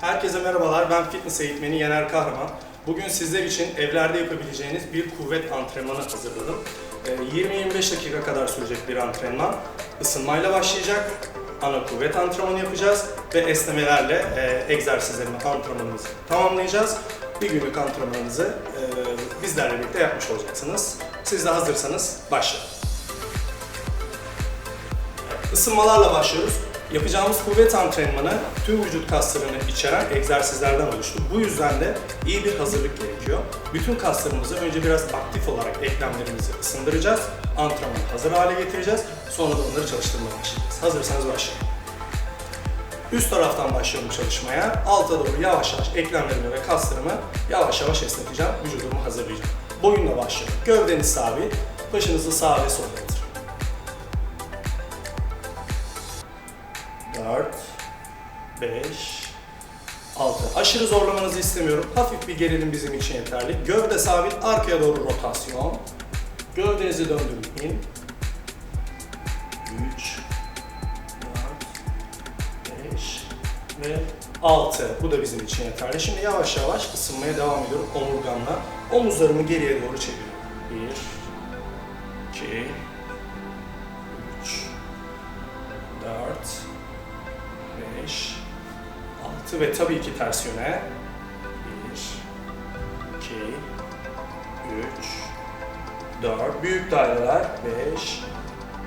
Herkese merhabalar, ben fitness eğitmeni Yener Kahraman. Bugün sizler için evlerde yapabileceğiniz bir kuvvet antrenmanı hazırladım. Ee, 20-25 dakika kadar sürecek bir antrenman. Isınmayla başlayacak, ana kuvvet antrenmanı yapacağız ve esnemelerle e, egzersizlerimi, antrenmanımızı tamamlayacağız. Bir günlük antrenmanınızı e, bizlerle birlikte yapmış olacaksınız. Siz de hazırsanız başlayalım. Isınmalarla başlıyoruz. Yapacağımız kuvvet antrenmanı tüm vücut kaslarını içeren egzersizlerden oluştu. Bu yüzden de iyi bir hazırlık gerekiyor. Bütün kaslarımızı önce biraz aktif olarak eklemlerimizi ısındıracağız. Antrenmanı hazır hale getireceğiz. Sonra da onları çalıştırmaya başlayacağız. Hazırsanız başlayalım. Üst taraftan başlıyorum çalışmaya. Alta doğru yavaş yavaş eklemlerimi ve kaslarımı yavaş yavaş esneteceğim. Vücudumu hazırlayacağım. Boyunla başlıyorum. Gövdeniz sabit. Başınızı sağa ve sola 5, 6. Aşırı zorlamanızı istemiyorum. Hafif bir gerilim bizim için yeterli. Gövde sabit, arkaya doğru rotasyon. Gövdenizi döndürün. 3, 4, 5 ve 6. Bu da bizim için yeterli. Şimdi yavaş yavaş ısınmaya devam ediyorum omurgamla. Omuzlarımı geriye doğru çeviriyorum. 1, 2, 6 ve tabii ki ters yöne. 1, 2, 3, 4. Büyük daireler. 5,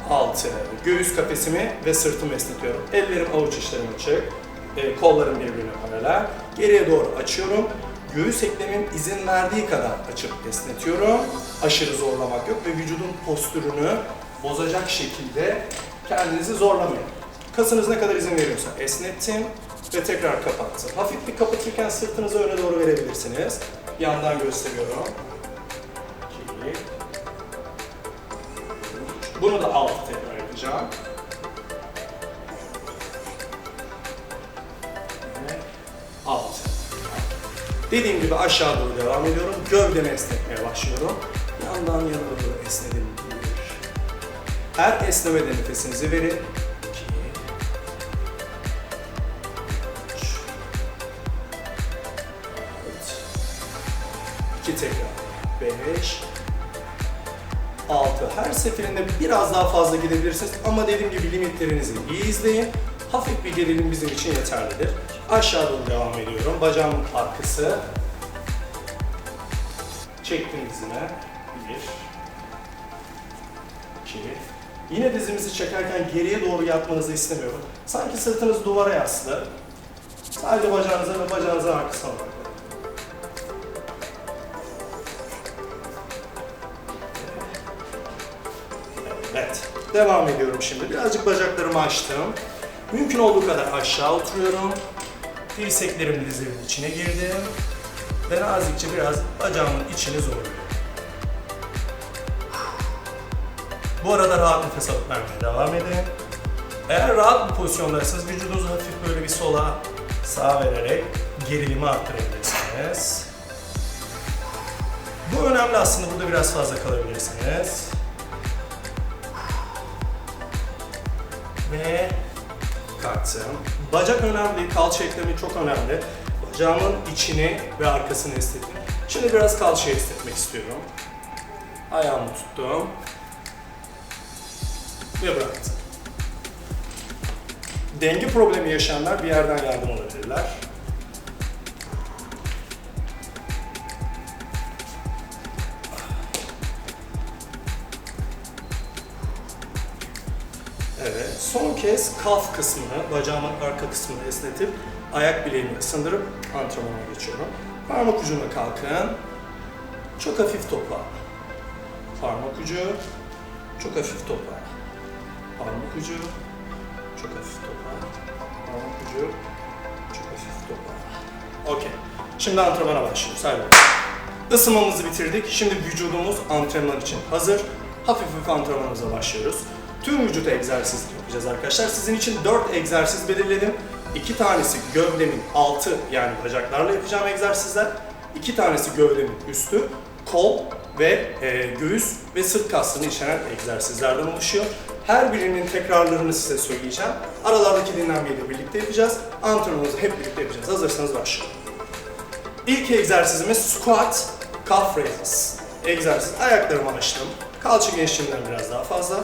6. Göğüs kafesimi ve sırtımı esnetiyorum. Ellerim avuç içlerim açık. E, kollarım birbirine paralel. Geriye doğru açıyorum. Göğüs eklemim izin verdiği kadar açıp esnetiyorum. Aşırı zorlamak yok ve vücudun postürünü bozacak şekilde kendinizi zorlamayın. Kasınız ne kadar izin veriyorsa esnettim ve tekrar kapattım. Hafif bir kapatırken sırtınızı öne doğru verebilirsiniz. Yandan gösteriyorum. Bunu da altı tekrar yapacağım. Altı. Dediğim gibi aşağı doğru devam ediyorum. Gövdemi esnetmeye başlıyorum. Yandan yana doğru esnedim. Her esnemede nefesinizi verin. Her seferinde biraz daha fazla gidebilirsiniz ama dediğim gibi limitlerinizi iyi izleyin. Hafif bir gerilim bizim için yeterlidir. Aşağı doğru devam ediyorum. Bacağımın arkası. Çektim dizime. Bir. İki. Yine dizimizi çekerken geriye doğru yatmanızı istemiyorum. Sanki sırtınız duvara yaslı. Sadece bacağınıza ve bacağınızın arkasına bakın. Devam ediyorum şimdi. Birazcık bacaklarımı açtım. Mümkün olduğu kadar aşağı oturuyorum. Dirseklerim dizlerimin içine girdim. Ve nazikçe biraz bacağımın içini zorluyorum. Bu arada rahat nefes alıp vermeye devam edin. Eğer rahat bir pozisyondaysanız vücudunuzu hafif böyle bir sola, sağa vererek gerilimi arttırabilirsiniz. Bu önemli aslında. Burada biraz fazla kalabilirsiniz. Ve kalktım. Bacak önemli, kalça eklemi çok önemli. Bacağımın içini ve arkasını esnettim. Şimdi biraz kalçayı esnetmek istiyorum. Ayağımı tuttum ve bıraktım. Denge problemi yaşayanlar bir yerden yardım alabilirler. Son kez kalf kısmını, bacağımın arka kısmını esnetip ayak bileğimi ısındırıp antrenmana geçiyorum. Parmak ucuna kalkın. Çok hafif topla. Parmak ucu, çok hafif topla. Parmak ucu, çok hafif topla. Parmak ucu, çok hafif topla. Okey. Şimdi antrenmana başlıyoruz. Bakalım. Isınmamızı bitirdik. Şimdi vücudumuz antrenman için hazır. Hafif hafif antrenmanımıza başlıyoruz. Tüm vücut egzersizi yapacağız arkadaşlar. Sizin için 4 egzersiz belirledim. 2 tanesi gövdemin altı yani bacaklarla yapacağım egzersizler. 2 tanesi gövdemin üstü, kol ve e, göğüs ve sırt kaslarını içeren egzersizlerden oluşuyor. Her birinin tekrarlarını size söyleyeceğim. Aralardaki dinlenmeyi de birlikte yapacağız. Antrenmanımızı hep birlikte yapacağız. Hazırsanız başlayalım. İlk egzersizimiz squat calf raises. Egzersiz. Ayaklarımı açtım. Kalça genişliğinden biraz daha fazla.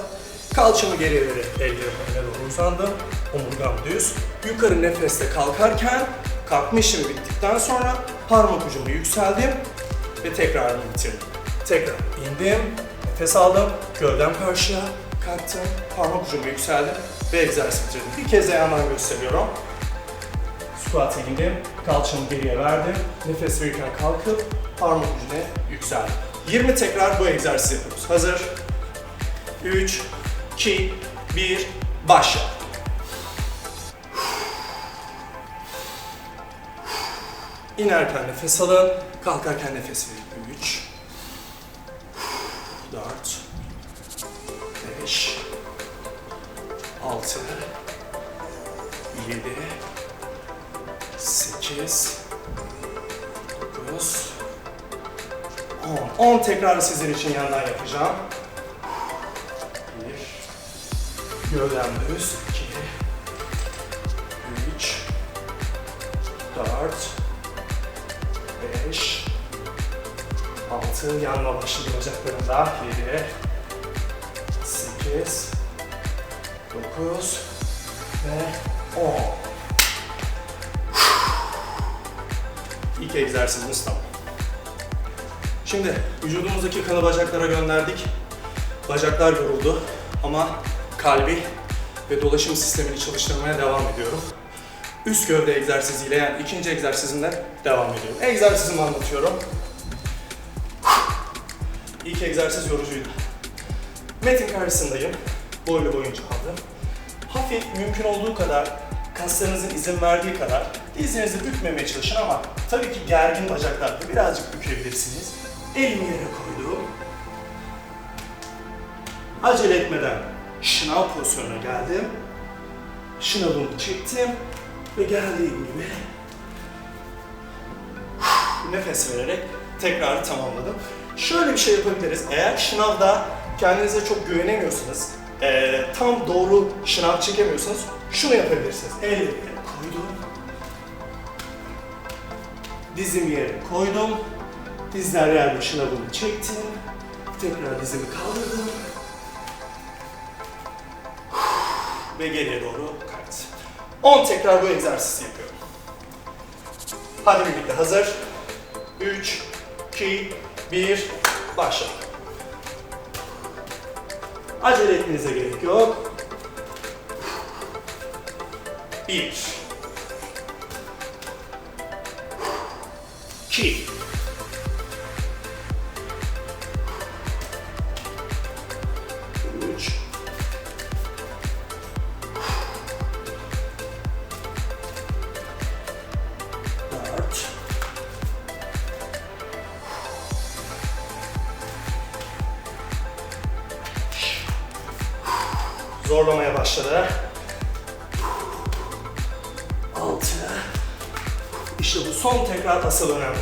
Kalçamı geriye verip ellerimi öne doğru uzandım. Omurgam düz. Yukarı nefeste kalkarken kalkma işlemi bittikten sonra parmak ucumu yükseldim ve tekrarını bitirdim. Tekrar indim, nefes aldım, gövdem karşıya, kalktım, parmak ucumu yükseldim ve egzersiz bitirdim. Bir kez yandan gösteriyorum. Squat'a indim, kalçamı geriye verdim, nefes verirken kalkıp parmak ucuna yükseldim. 20 tekrar bu egzersizi yapıyoruz. Hazır? 3, 2, 1, başla. İnerken nefes alın, kalkarken nefes verin. 3, 4, 5, 6, 7, 8, 9, 10. 10 tekrar sizin için yandan yapacağım. 1, gövdem düz. 2, 3, 4, 5, 6, yanma başladı bacaklarımda. 7, 8, 9 ve 10. İlk egzersizimiz tamam. Şimdi vücudumuzdaki kanı bacaklara gönderdik. Bacaklar yoruldu ama kalbi ve dolaşım sistemini çalıştırmaya devam ediyorum. Üst gövde egzersiziyle yani ikinci egzersizimden devam ediyorum. Egzersizimi anlatıyorum. İlk egzersiz yorucuydu. Metin karşısındayım. Boylu boyunca aldım. Hafif mümkün olduğu kadar kaslarınızın izin verdiği kadar dizlerinizi bükmemeye çalışın ama tabii ki gergin bacaklarda birazcık bükebilirsiniz. Elimi yere koydum. Acele etmeden şınav pozisyonuna geldim. Şınavımı çektim ve geldiğim gibi nefes vererek tekrarı tamamladım. Şöyle bir şey yapabiliriz. Eğer şınavda kendinize çok güvenemiyorsanız, eee, tam doğru şınav çekemiyorsanız şunu yapabilirsiniz. Elleri yere koydum. Dizimi yere koydum. Dizler yerde şınavımı çektim. Tekrar dizimi kaldırdım. Ve geriye doğru kaydı. 10 tekrar bu egzersizi yapıyorum. Hadi birlikte hazır. 3, 2, 1, başla. Acele etmenize gerek yok. 1 2 Zorlamaya başladı. 6 İşte bu son tekrar asıl önemli.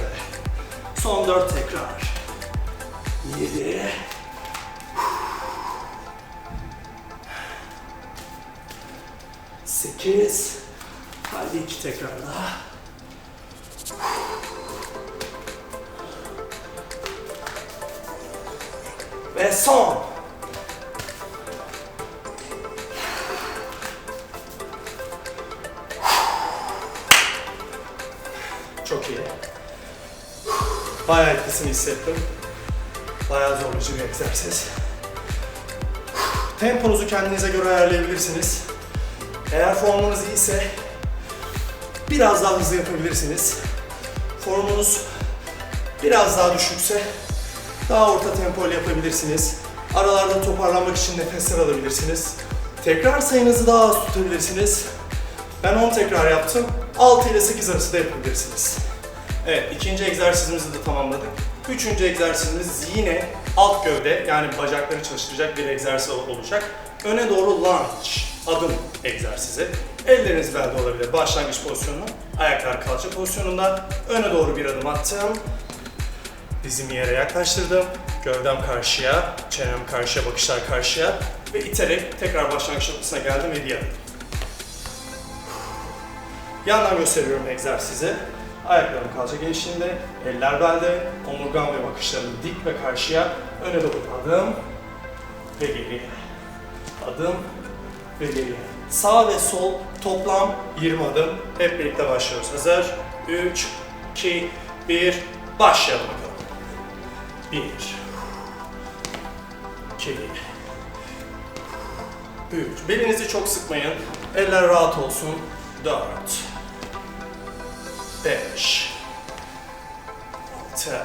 Son 4 tekrar. 7 8 Hadi iki tekrar daha. Ve son. Bayağı etkisini hissettim. Bayağı zorlayıcı bir egzersiz. Temponuzu kendinize göre ayarlayabilirsiniz. Eğer formunuz iyiyse biraz daha hızlı yapabilirsiniz. Formunuz biraz daha düşükse daha orta tempo ile yapabilirsiniz. Aralarda toparlanmak için nefesler alabilirsiniz. Tekrar sayınızı daha az tutabilirsiniz. Ben 10 tekrar yaptım. 6 ile 8 arası da yapabilirsiniz. Evet, ikinci egzersizimizi de tamamladık. Üçüncü egzersizimiz yine alt gövde yani bacakları çalıştıracak bir egzersiz olacak. Öne doğru lunge, adım egzersizi. Elleriniz belde olabilir başlangıç pozisyonu. Ayaklar kalça pozisyonunda. Öne doğru bir adım attım. Dizimi yere yaklaştırdım. Gövdem karşıya, çenem karşıya, bakışlar karşıya. Ve iterek tekrar başlangıç noktasına geldim ve diğer. Yandan gösteriyorum egzersizi. Ayaklarım kalça genişliğinde, eller belde, omurgam ve bakışlarım dik ve karşıya öne doğru adım ve geri. Adım ve geri. Sağ ve sol toplam 20 adım. Hep birlikte başlıyoruz. Hazır? 3, 2, 1. Başlayalım bakalım. 1, 2, 3. Belinizi çok sıkmayın. Eller rahat olsun. 4, 5, 6, 7,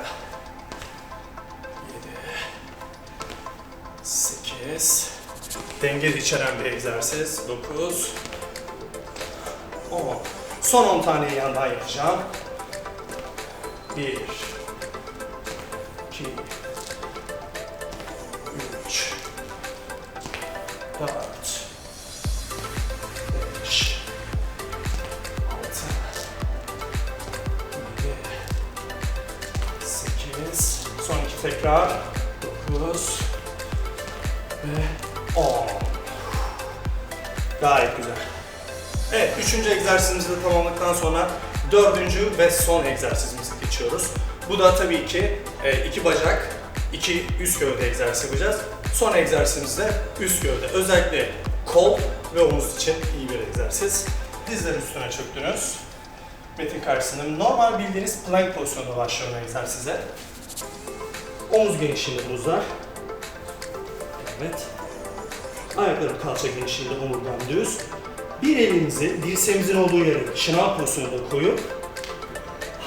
8, denge içeren bir egzersiz. 9, 10. Son 10 taneyi yandan yapacağım. 1, 2, tekrar, 9 ve 10. Gayet güzel. Evet, üçüncü egzersizimizi de tamamladıktan sonra dördüncü ve son egzersizimize geçiyoruz. Bu da tabii ki e, iki bacak, iki üst gövde egzersizi yapacağız. Son egzersizimizde üst gövde. Özellikle kol ve omuz için iyi bir egzersiz. Dizlerin üstüne çöktünüz. Metin karşısında normal bildiğiniz plank pozisyonunda başlıyorum egzersize. Omuz genişliğinde omuzlar. Evet. Ayaklarım kalça genişliğinde omurgam düz. Bir elinizi dirseğimizin olduğu yere şınav pozisyonunda koyup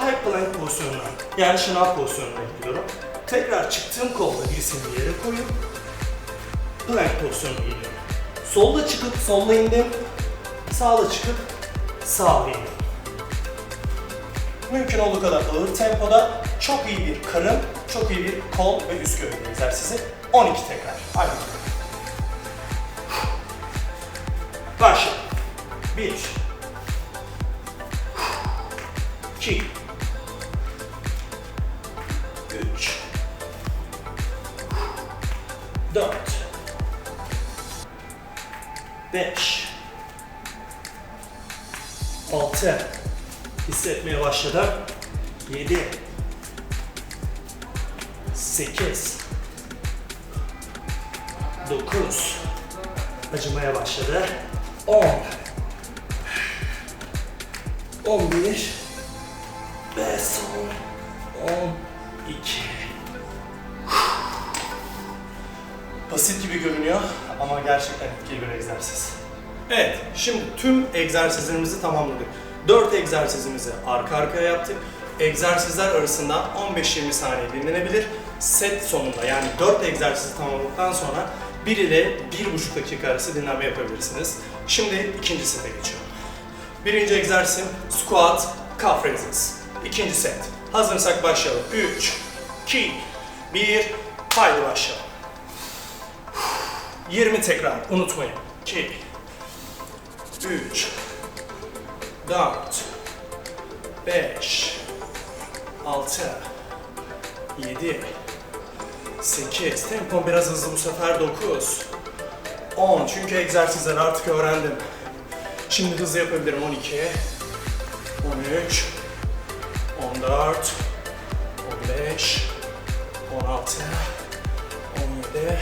high plank pozisyonuna yani şınav pozisyonuna gidiyorum. Tekrar çıktığım kolda dirseğimi yere koyup plank pozisyonuna gidiyorum. Solda çıkıp solda indim. Sağda çıkıp sağda indim. Mümkün olduğu kadar ağır tempoda çok iyi bir karın, çok iyi bir kol ve üst gövde egzersizi. 12 tekrar. Hadi bakalım. Başla. 1 2 3 4 5 6 Hissetmeye başladım. 7 8 9 Acımaya başladı. 10 11 ve son 12 Basit gibi görünüyor ama gerçekten etkili bir egzersiz. Evet, şimdi tüm egzersizlerimizi tamamladık. 4 egzersizimizi arka arkaya yaptık. Egzersizler arasında 15-20 saniye dinlenebilir. Set sonunda yani 4 egzersizi tamamladıktan sonra 1 ile 1,5 dakika arası dinlenme yapabilirsiniz. Şimdi ikinci sete geçiyorum. Birinci egzersizim squat, calf raises. İkinci set. Hazırsak başlayalım. 3, 2, 1, haydi başlayalım. 20 tekrar, unutmayın. 2, 3, 4, 5, 6, 7, 8, tempo biraz hızlı bu sefer 9, 10 çünkü egzersizleri artık öğrendim. Şimdi hızlı yapabilirim. 12, 13, 14, 15, 16, 17,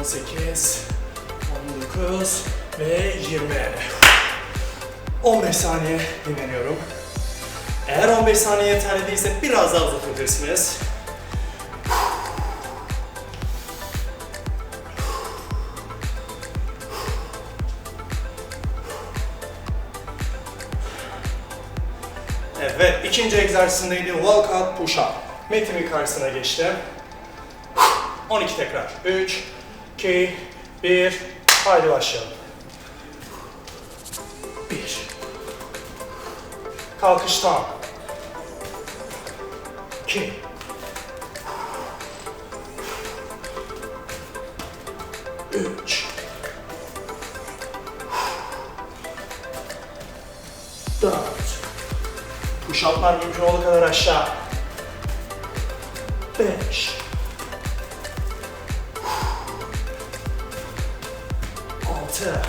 18, 19 ve 20. 15 saniye dinleniyorum. Eğer 15 saniye yeterli değilse biraz daha uzatabilirsiniz. İkinci egzersizindeydi walkout push-up. Metinin karşısına geçtim. 12 tekrar. 3, 2, 1, haydi başlayalım. 1 Kalkış tam. 2 3 Push-up'lar mümkün olduğu kadar aşağı. 5 6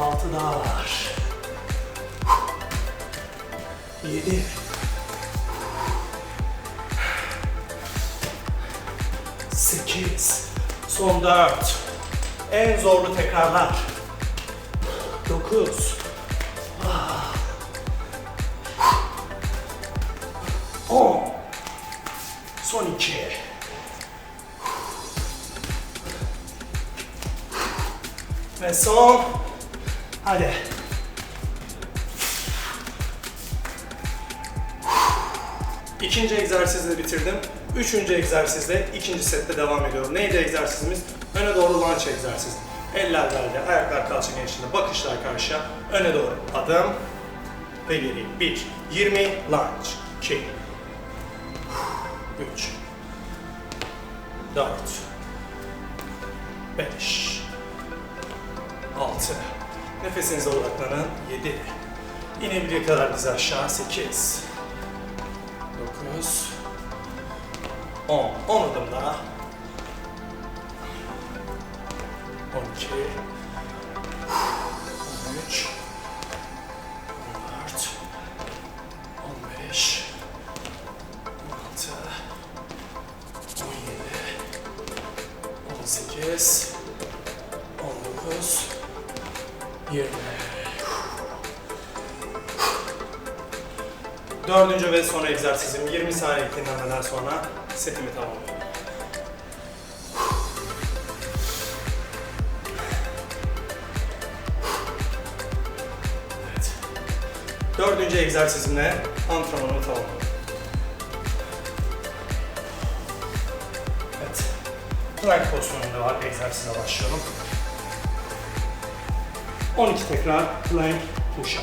6 daha var. 7 8 Son 4 En zorlu tekrarlar. 9 Son iki. Ve son. Hadi. İkinci egzersizi bitirdim. Üçüncü egzersizle ikinci sette devam ediyorum. Neydi egzersizimiz? Öne doğru lunge egzersizi. Eller belde, ayaklar kalça genişliğinde, bakışlar karşıya. Öne doğru adım ve geri. 1, 20 lunge. 8 aşağı 8. 9 10. 10 adım daha. 12 13 Dördüncü ve son egzersizim 20 saniye dinlenmeden sonra setimi tamamlıyorum. Evet. Dördüncü egzersizimle antrenmanımı tamamladım. Evet. Plank pozisyonunda var egzersize başlıyorum. 12 tekrar plank push-up.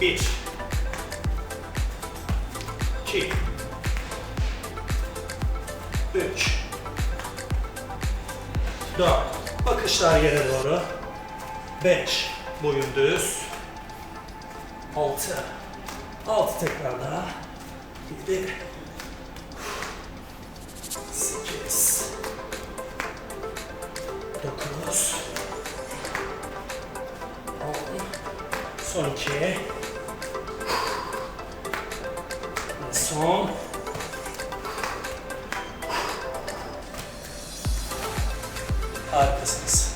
1 2 3 4 Bakışlar yere doğru. 5 Boyun düz. 6 6 tekrar daha. 7 8 9 10 Son 2 Son Harikasınız.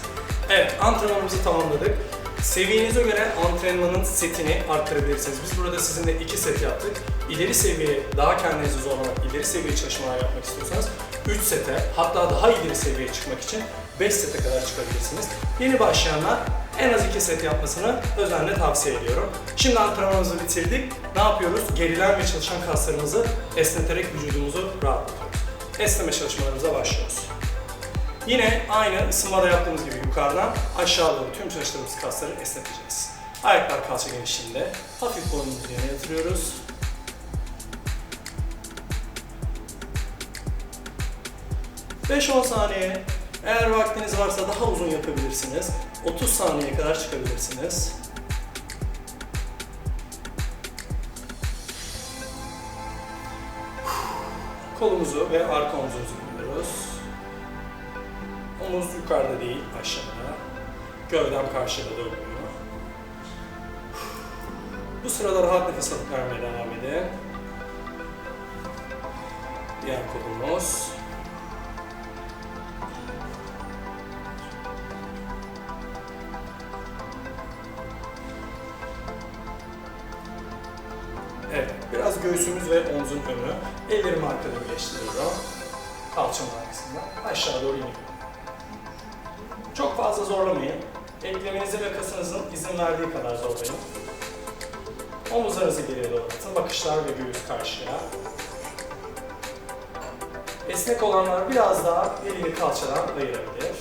Evet, antrenmanımızı tamamladık. Seviyenize göre antrenmanın setini arttırabilirsiniz. Biz burada sizinle iki set yaptık. İleri seviye, daha kendinizi zorlamak, ileri seviye çalışmalar yapmak istiyorsanız 3 sete, hatta daha ileri seviyeye çıkmak için 5 sete kadar çıkabilirsiniz. Yeni başlayanlar en az 2 set yapmasını özenle tavsiye ediyorum. Şimdi antrenmanımızı bitirdik. Ne yapıyoruz? Gerilen ve çalışan kaslarımızı esneterek vücudumuzu rahatlatıyoruz. Esneme çalışmalarımıza başlıyoruz. Yine aynı ısınmada yaptığımız gibi yukarıdan aşağı doğru tüm çalıştığımız kasları esneteceğiz. Ayaklar kalça genişliğinde. Hafif boynumuzu yana yatırıyoruz. ...5-10 saniye. Eğer vaktiniz varsa daha uzun yapabilirsiniz. 30 saniyeye kadar çıkabilirsiniz. Kolumuzu ve arka omzumuzu indiriyoruz. Omuz yukarıda değil, aşağıda. Gövdem karşıda dönüyor. Bu sırada rahat nefes alıp vermeye devam edin. Diğer kolumuz. Göğsümüz ve omzun önü. Ellerimi arkada birleştiriyorum. Kalçamın arkasında. Aşağı doğru iniyorum. Çok fazla zorlamayın. Ekleminizi ve kasınızın izin verdiği kadar zorlayın. Omuzlarınızı geriye doğru atın. Bakışlar ve göğüs karşıya. Esnek olanlar biraz daha elini kalçadan ayırabilir.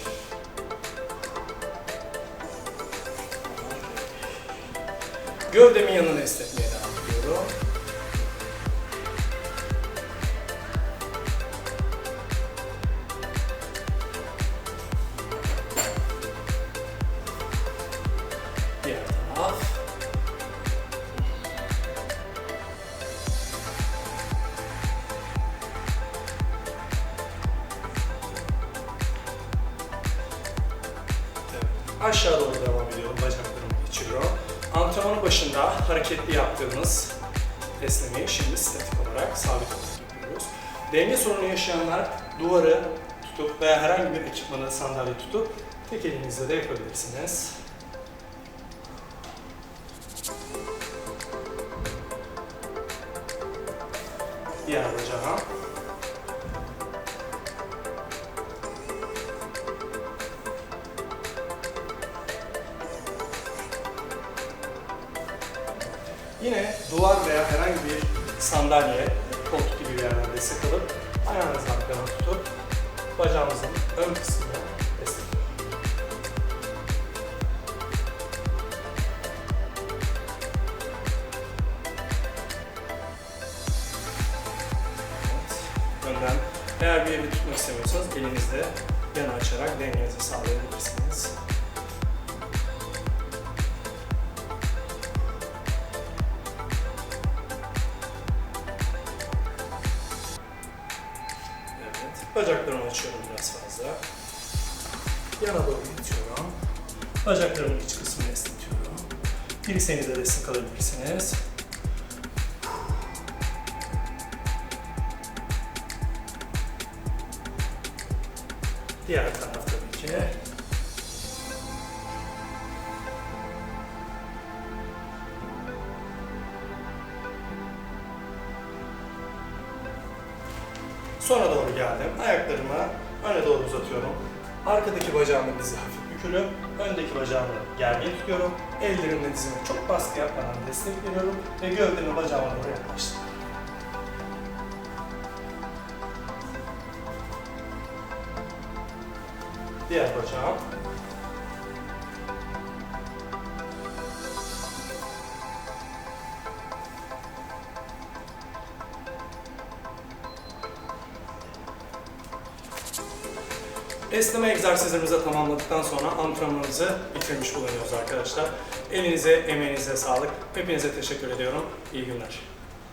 Gövdemin yanını esnetmeye devam ediyorum. Ekipmanı sandalye tutup tek elinizle de yapabilirsiniz. Diğer bacağı. Yine duvar veya herhangi bir sandalye, koltuk gibi destek alıp ayağınızın altına tutup bacağımızın ön kısmını. Önden eğer bir yeri tutmak istemiyorsanız elinizle yana açarak dengenizi sağlayabilirsiniz. Evet. Bacaklarımı açıyorum. Yana doğru itiyorum. Bacaklarımın iç kısmını esnetiyorum. Dirseğinize destek alabilirsiniz. Diğer taraf tabii ki. Sonra doğru geldim. Ayaklarımı öne doğru uzatıyorum. Arkadaki bacağımın dizi hafif bükülü. Öndeki bacağımı gergin tutuyorum. Ellerimle dizime çok baskı yapmadan destek veriyorum. Ve gövdemi bacağıma doğru yaklaştırıyorum. Diğer bacağım. Esneme egzersizlerimizi tamamladıktan sonra antrenmanımızı bitirmiş bulunuyoruz arkadaşlar. Elinize, emeğinize sağlık. Hepinize teşekkür ediyorum. İyi günler.